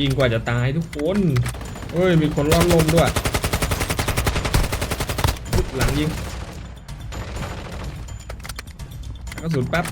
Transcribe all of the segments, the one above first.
ยิงกว่าจะตายทุกคนเฮ้ย มีคนล่อนลมด้วยหลังยิงกระสุนแป๊บ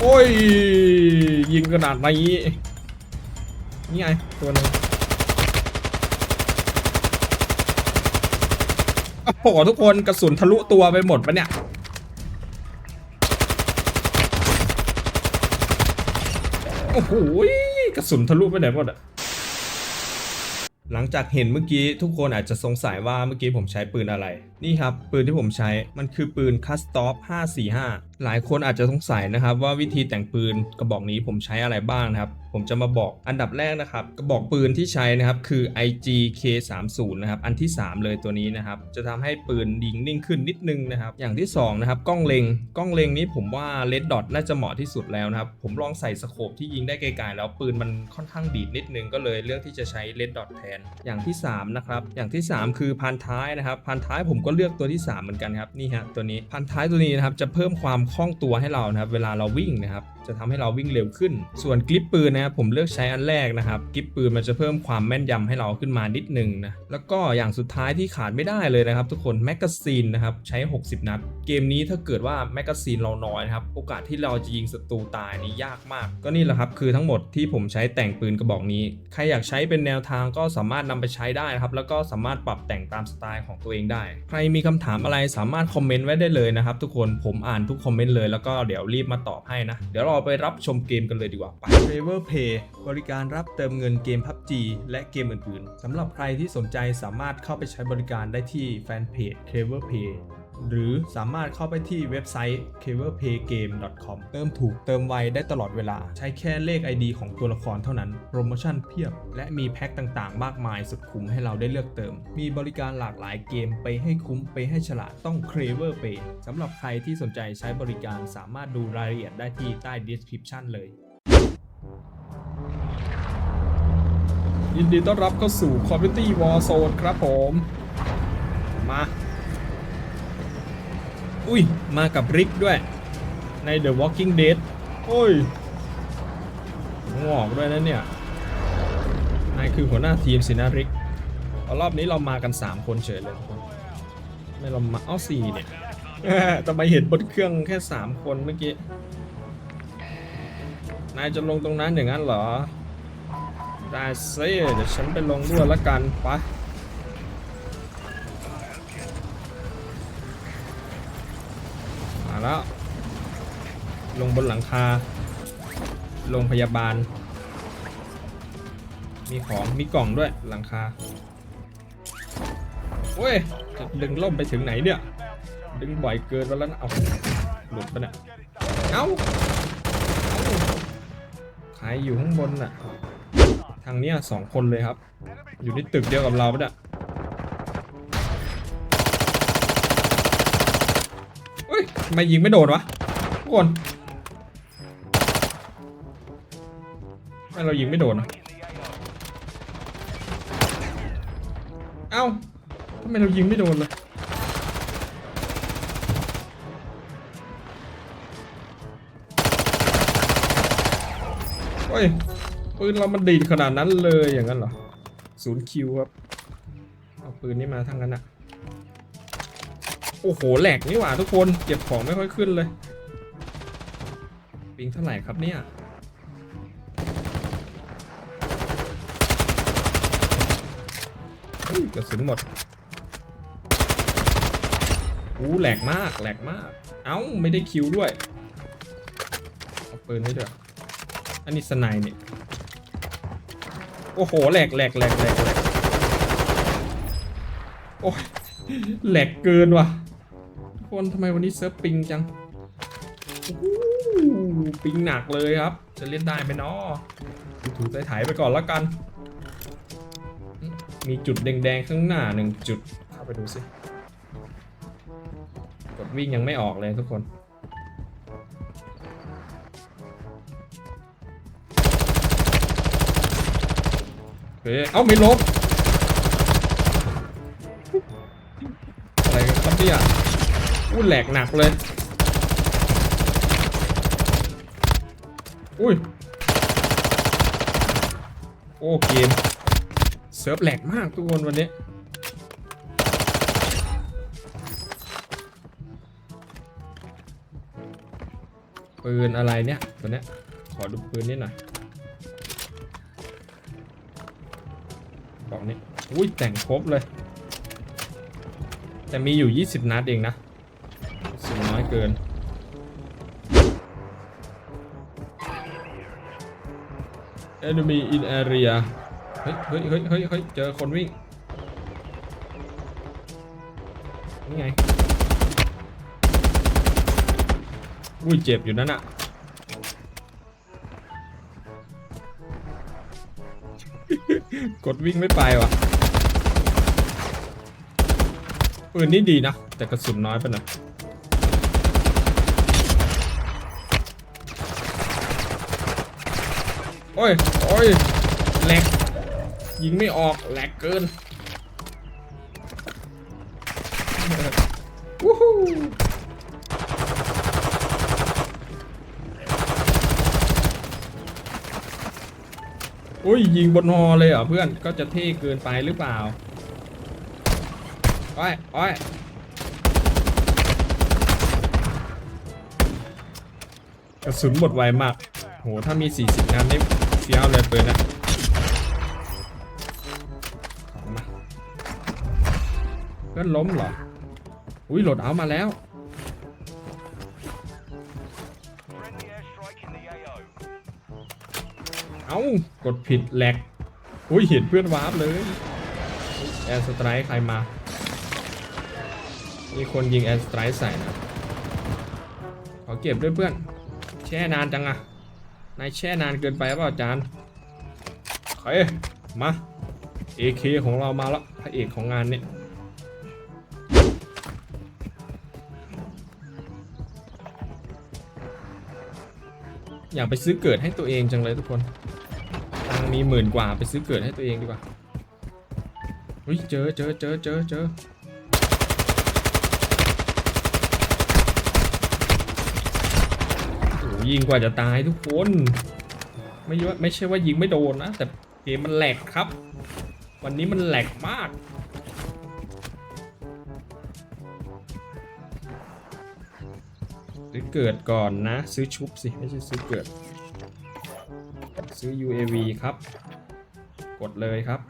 โอ้ย ยิงขนาดนี้นี่ไง ตัวหนึง โอ้โหทุกคนกระสุนทะลุตัวไปหมดปะเนี่ย โอ้โหกระสุนทะลุไปไหนหมดอะหลังจากเห็นเมื่อกี้ทุกคนอาจจะสงสัยว่าเมื่อกี้ผมใช้ปืนอะไร นี่ครับ ปืนที่ผมใช้มันคือปืนคัสตอฟ545 หลายคนอาจจะสงสัยนะครับว่าวิธีแต่งปืนกระบอกนี้ผมใช้อะไรบ้างนะครับ ผมจะมาบอกอันดับแรกนะครับ กระบอกปืนที่ใช้นะครับคือ IG K30 นะครับอันที่ 3 เลยตัวนี้นะครับ จะทำให้ปืนยิงนิ่งขึ้นนิดนึงนะครับ อย่างที่2นะครับกล้องเล็งกล้องเล็งนี้ผมว่าเลดดอทน่าจะเหมาะที่สุดแล้วนะครับ ผมลองใส่สโคปที่ยิงได้ไกลๆแล้วปืนมันค่อนข้างดีดนิดนึงก็เลยเลือกที่จะใช้เลดดอทแทนอย่างที่3นะครับอย่างที่ 3 คือพันท้ายนะครับพันท้ายผมก็เลือกตัวที่ 3 เหมือนกันครับนี่ฮะตัวนี้พันท้ายตัวนี้นะครับจะเพิ่มความคล่องตัวให้เรานะครับ เวลาเราวิ่งนะครับ จะทำให้เราวิ่งเร็วขึ้น ส่วนกริปปืนนะครับผมเลือกใช้อันแรกนะครับกริปปืนมันจะเพิ่มความแม่นยำให้เราขึ้นมานิดนึงนะแล้วก็อย่างสุดท้ายที่ขาดไม่ได้เลยนะครับ ทุกคนแมกกาซีนนะครับใช้ 60 นัด เกมนี้ถ้าเกิดว่าแมกกาซีนเราน้อยนะครับโอกาสที่เราจะยิงศัตรูตายนี่ยากมาก ก็นี่แหละครับคือทั้งหมดที่ผมใช้แต่งปืนกระบอกนี้ ใครอยากใช้เป็นแนวทางก็สามารถนำไปใช้ได้นะครับแล้วก็สามารถปรับแต่งตามสไตล์ของตัวเองได้ ใครมีคำถามอะไรสามารถคอมเมนต์ไว้ได้เลยนะครับทุกคนผมอ่านทุกคอมเมนต์เลยแล้วก็เดี๋ยวรีบมาตอบให้นะเดี๋ยวเราไปรับชมเกมกันเลยดีกว่าไป Traver Pay บริการรับเติมเงินเกม PUBG และเกมอื่นๆสำหรับใครที่สนใจสามารถเข้าไปใช้บริการได้ที่แฟนเพจ Traver Pay หรือสามารถเข้าไปที่เว็บไซต์ coverpaygame.com เติมถูกเติมไวได้ตลอดเวลา ใช้แค่เลข ID ของตัวละครเท่านั้น โปรโมชั่นเพียบ และมีแพ็คต่างๆ มากมายสุดคุ้มให้เราได้เลือกเติม มีบริการหลากหลายเกมไปให้คุ้มไปให้ฉลาดต้อง Craver Pay สำหรับใครที่สนใจใช้บริการสามารถดูรายละเอียดได้ที่ใต้ description เลยยินดีต้อนรับเข้าสู่ Community Warzone ครับผม มา อุ้ย มากับริกด้วย ใน The Walking Dead โอ้ยงอกด้วยนะเนี่ย นายคือหัวหน้าทีมสินะริกอรอบนี้เรามากัน 3 คนเฉยเลยไม่เรามา เอ้าสี่เนี่ยทำไมเห็นบนเครื่องแค่ 3 คนเมื่อกี้ นายจะลงตรงนั้นอย่างนั้นเหรอ ได้สิเดี๋ยวฉันไปลงด้วยละกันไปะ แล้ว ลงบนหลังคาโรงพยาบาล มีของมีกล่องด้วยหลังคาโอ้ยจะดึงล่มไปถึงไหนเนี่ย ดึงบ่อยเกินไปแล้วนะเอาหลุดไปนี่ยเอ้าเอาใครอยู่ข้างบนน่ะ ทางเนี้ยสองคนเลยครับ อยู่ในตึกเดียวกับเราปะเนี่ยเฮ้ย ทำไมยิงไม่โดนวะทุกคนทำไมเรายิงไม่โดนวะเอ้าทำไมเรายิงไม่โดนเลยเฮ้ยปืนเรามันดีดขนาดนั้นเลยอย่างนั้นเหรอศูนย์คิวครับ เอาปืนนี้มาทั้งนั้นอะ โอ้โหแหลกนี่หว่าทุกคนเก็บของไม่ค่อยขึ้นเลยปิงเท่าไหร่ครับเนี่ยกระสุนหมดอู้แหลกมากแหลกมาก เอ้าไม่ได้คิวด้วยเอาปืนนี้ด้วยอันนี้สไนเนี่ยโอ้โหแหลกแหลกแหลกแหลกแหลกโอ้ยแหลกเกินว่ะ คนทำไมวันนี้เซิร์ฟปิงจังปิงหนักเลยครับ จะเล่นได้ไหมเนาะถูๆถ่ายไปก่อนแล้วกัน มีจุดแดงๆข้างหน้าหนึ่งจุดเข้าไปดูสิกดวิ่งยังไม่ออกเลยทุกคนเฮ้ยเอ้าไม่ลบ อุ้ยแหลกหนักเลย อุ้ย โอ้เกม เซิร์ฟแหลกมากทุกคนวันนี้ ปืนอะไรเนี่ย ตัวเนี้ย ขอดูปืนนิดหน่อยบอกนี่อุ้ยแต่งครบเลย แต่มีอยู่ 20 นัดเองนะ น้อยเกิน enemy in area เฮ้ยเฮ้ยเฮ้ยเฮ้ยเฮ้ยเจอคนวิ่ง นี่ไง อุ้ยเจ็บอยู่นั่นอะกดวิ่งไม่ไปว่ะปืนนี่ดีนะ แต่กระสุนน้อยไปหน่อย อ้ยโอ้ยแหลกยิงไม่ออกแหลกเกินวู้ฮู้อุ้ยยิงบนฮอเลยเหรอเพื่อนก็จะเท่เกินไปหรือเปล่าโอ้ยโอ้ยกระสุนหมดไวมาก โห ถ้ามี 40นัดนี่ เฟี้ยวเลยปืนนะมาเพื่อนล้มเหรอ อุ้ยโหลดเอามาแล้ว เอากดผิดแหลก อุ้ยเห็นเพื่อนวาร์ปเลยแอร์สไตร์ใครมา มีคนยิงแอร์สไตร์ใส่นะ ขอเก็บด้วยเพื่อน แช่นานจังอะ นายแช่นานเกินไปเปล่าอาจารย์เฮ้ยมา AK ของเรามาแล้วพระเอกของงานเนี่ยอยากไปซื้อเกิดให้ตัวเองจังเลยทุกคนตังมีหมื่นกว่าไปซื้อเกิดให้ตัวเองดีกว่าเฮ้ยเจอเจอเจอเจอเจอโอ้โห ยิงกว่าจะตายทุกคน ไม่ว่าไม่ใช่ว่ายิงไม่โดนนะ แต่เกมมันแหลกครับ วันนี้มันแหลกมาก ซื้อเกิดก่อนนะ ซื้อชุบสิ ไม่ใช่ซื้อเกิด ซื้อ UAV ครับ กดเลยครับ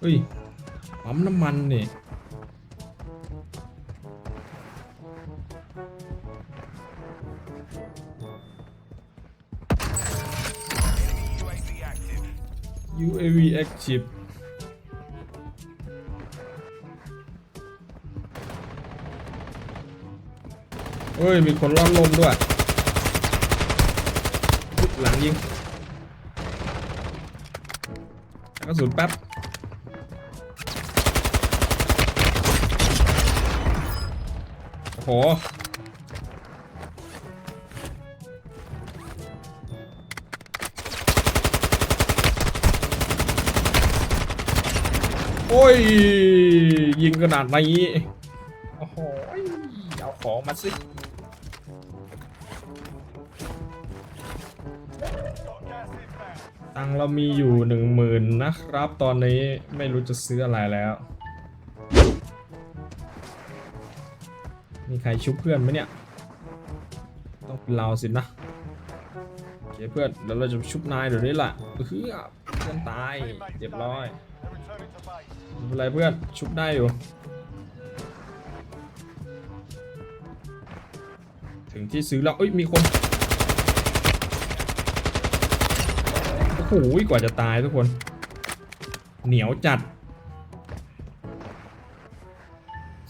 เฮ้ยปั๊มน้ำมันนี่ active เฮ้ย มีคนล่อนลมด้วย หลังยิงกระสุนแป๊บโอ้โห โอ้ย ยิงขนาดนี้โอ้โหเอาของมาสิตังเรามีอยู่หนึ่งหมื่นนะครับ ตอนนี้ไม่รู้จะซื้ออะไรแล้ว มีใครชุบเพื่อนไหมเนี่ย ต้องเป็นเราสินะโอเคเพื่อนเดี๋ยวเราจะชุบนายเดี๋ยวนี้แหละเฮ้ยเพื่อนตายเรียบร้อย เป็นไรเพื่อน ชุบได้อยู่ ถึงที่ซื้อแล้วเอ้ย มีคน โอ้โหกว่าจะตายทุกคน เหนียวจัด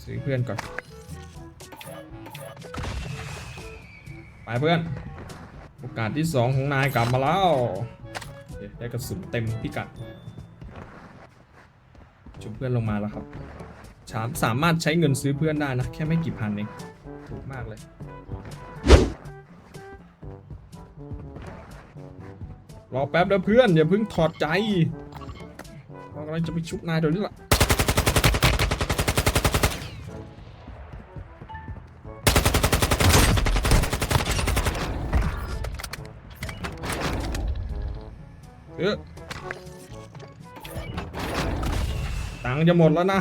ซื้อเพื่อนก่อน ไปเพื่อน โอกาสที่สองของนายกลับมาแล้วได้กระสุนเต็มพิกัด เพื่อนลงมาแล้วครับสามสามารถใช้เงินซื้อเพื่อนได้นะ แค่ไม่กี่พันเองถูกมากเลย รอแป๊บเด้ะเพื่อนอย่าเพิ่งถอดใจเรากำลังจะไปชุบนายเดี๋ยวนี้ละเออ งจะหมดแล้วนะ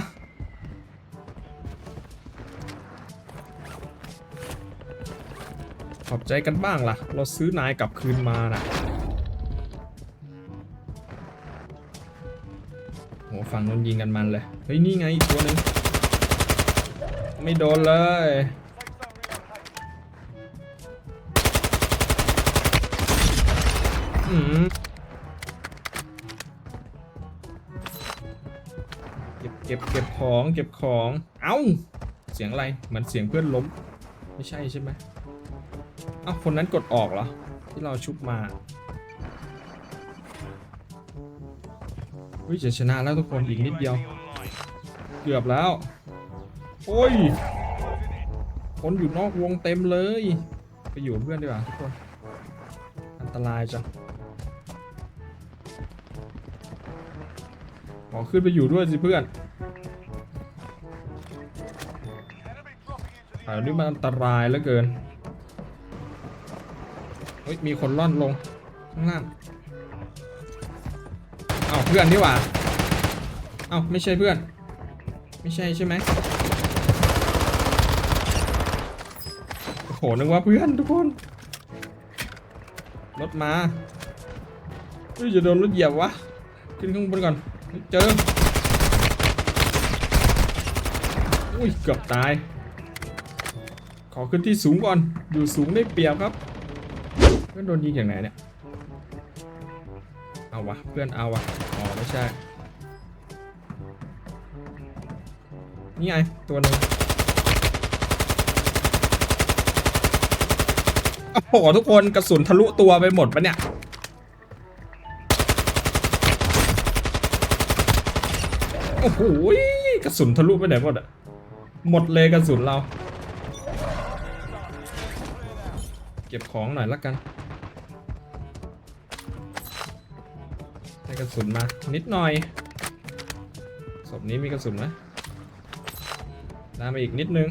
ขอบใจกันบ้างล่ะ เราซื้อนายกลับคืนมาน่ะโหฝั่งนู้นยิงกันมันเลย เฮ้ย นี่ไงอีกตัวนึง ไม่โดนเลยอืม เก็บเก็บของเก็บของ เอ้า เสียงอะไรเหมือนเสียงเพื่อนล้ม ไม่ใช่ใช่ไหมเอ้าคนนั้นกดออกเหรอ ที่เราชุบมาเฮ้ยจะชนะแล้วทุกคนอีกนิดเดียว เกือบแล้ว โอ้ย คนอยู่นอกวงเต็มเลย ไปอยู่เพื่อนดีกว่าทุกคน อันตรายจังขอขึ้นไปอยู่ด้วยสิเพื่อน Enemy dropping into the แถวนี้มันอันตรายเหลือเกิน เฮ้ย มีคนล่อนลงข้างล่างเอาเพื่อนนี่หว่าเอาไม่ใช่เพื่อน ไม่ใช่ใช่ไหมโอ้โห นึกว่าเพื่อนทุกคน รถมา เฮ้ย จะโดนรถเหยียบวะ ขึ้นข้างบนก่อน เจอ อุ้ย เกือบตาย ขอขึ้นที่สูงก่อน อยู่สูงได้เปรียบครับ เพื่อนโดนยิงอย่างไหนเนี่ย เอาวะ เพื่อนเอาวะ อ๋อ ไม่ใช่ นี่ไง ตัวหนึงโอ้โหทุกคนกระสุนทะลุตัวไปหมดปะเนี่ยโอ้โหกระสุนทะลุไปไหนหมดอะหมดเลยกระสุนเรา ก็บของหน่อยละกันได้กระสุนมา นิดหน่อยศพนี้มีกระสุนไหมได้มาอีกนิดนึง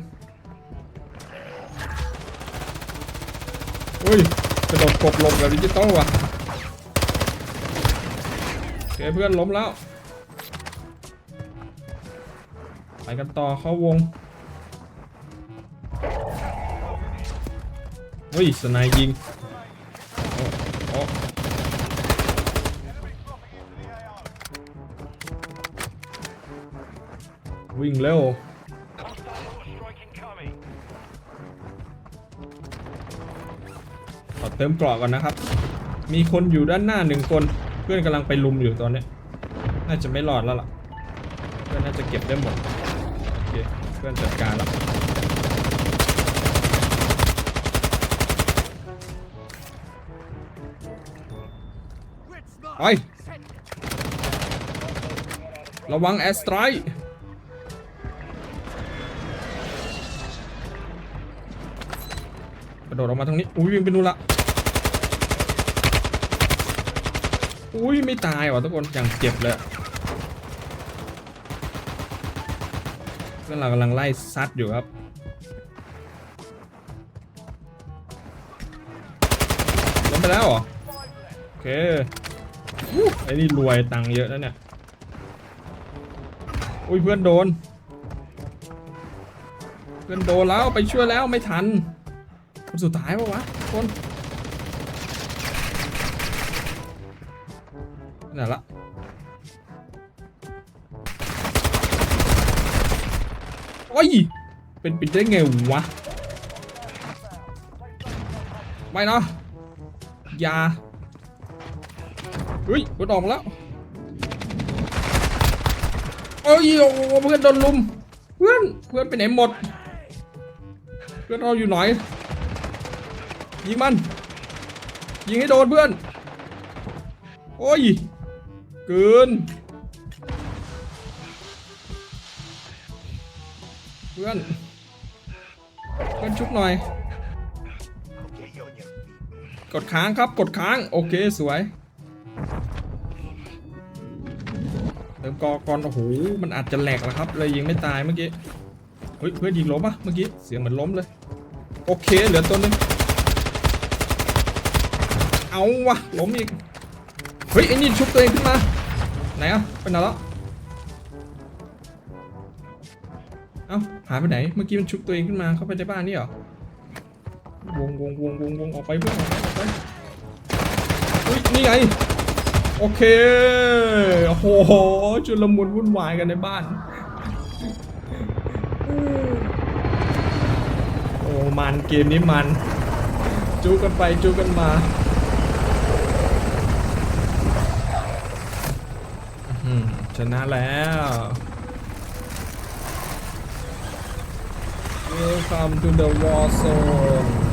อุ้ยกระโดดกบลงกับดิจิตอลว่ะเเพื่อนล้มแล้ว ไปกันต่อเข้าวง เฮ้ยสไนายยิงวิ่งเร็วขอเติมกราะก่อนนะครับ มีคนอยู่ด้านหน้าหนึ่งคน เพื่อนกำลังไปลุมอยู่ตอนนี้ น่าจะไม่รอดแล้วล่ะ เพื่อนน่าจะเก็บได้หมด โอเค เพื่อนจัดการแล้ว ไป ระวังแอสไตรกระโดดออกมาทางนี้ อุ้ยวิ่งไปนู่นละ อุ้ยไม่ตายว่ะทุกคน อย่างเจ็บเลยเพื่อนเรากำลังไล่ซัดอยู่ครับล้มไปแล้วเหรอ โอเค ไอ้นี่รวยตังค์เยอะแล้วเนี่ย อุ้ยเพื่อนโดน เพื่อนโดนแล้วไปช่วยแล้วไม่ทัน คนสุดท้ายปะวะคนไหนละโอ้ย เป็นปิดได้ไงวะ ไม่นะอยา เฮ้ยรถออกมาแล้วโอ้ยโอ้โหเพื่อนโดนลุม เพื่อนเพื่อนไปไหนหมด เพื่อนเราอยู่ไหนยิงมัน ยิงให้โดนเพื่อน โอ้ยเกิน เพื่อน เพื่อนชุบหน่อย กดค้างครับกดค้าง โอเคสวย กอก่อนโอ้โหมันอาจจะแหลกแล้วครับเลยยิงไม่ตายเมื่อกี้เฮ้ยเพื่อนยิงล้มปะเมื่อกี้เสียงเหมือนล้มเลยโอเคเหลือตัวหนึงเอาวะล้มอีกเฮ้ยไอ้นี่ชุบตัวเองขึ้นมาไหนอะไปไหนแล้วเอ้าหายไปไหนเมื่อกี้มันชุบตัวเองขึ้นมาเข้าไปในบ้านนี่เหรอวงวงวงวงวงออกไปเพื่อนออกไปออกไปอุ้ยนี่ไง อเค โอ้โห จุลมุนวุ่นวายกันในบ้าน โอ้ มันเกมนี้มัน จูกันไปจูกันมาอื้อหือชนะแล้ว Welcome to the war zone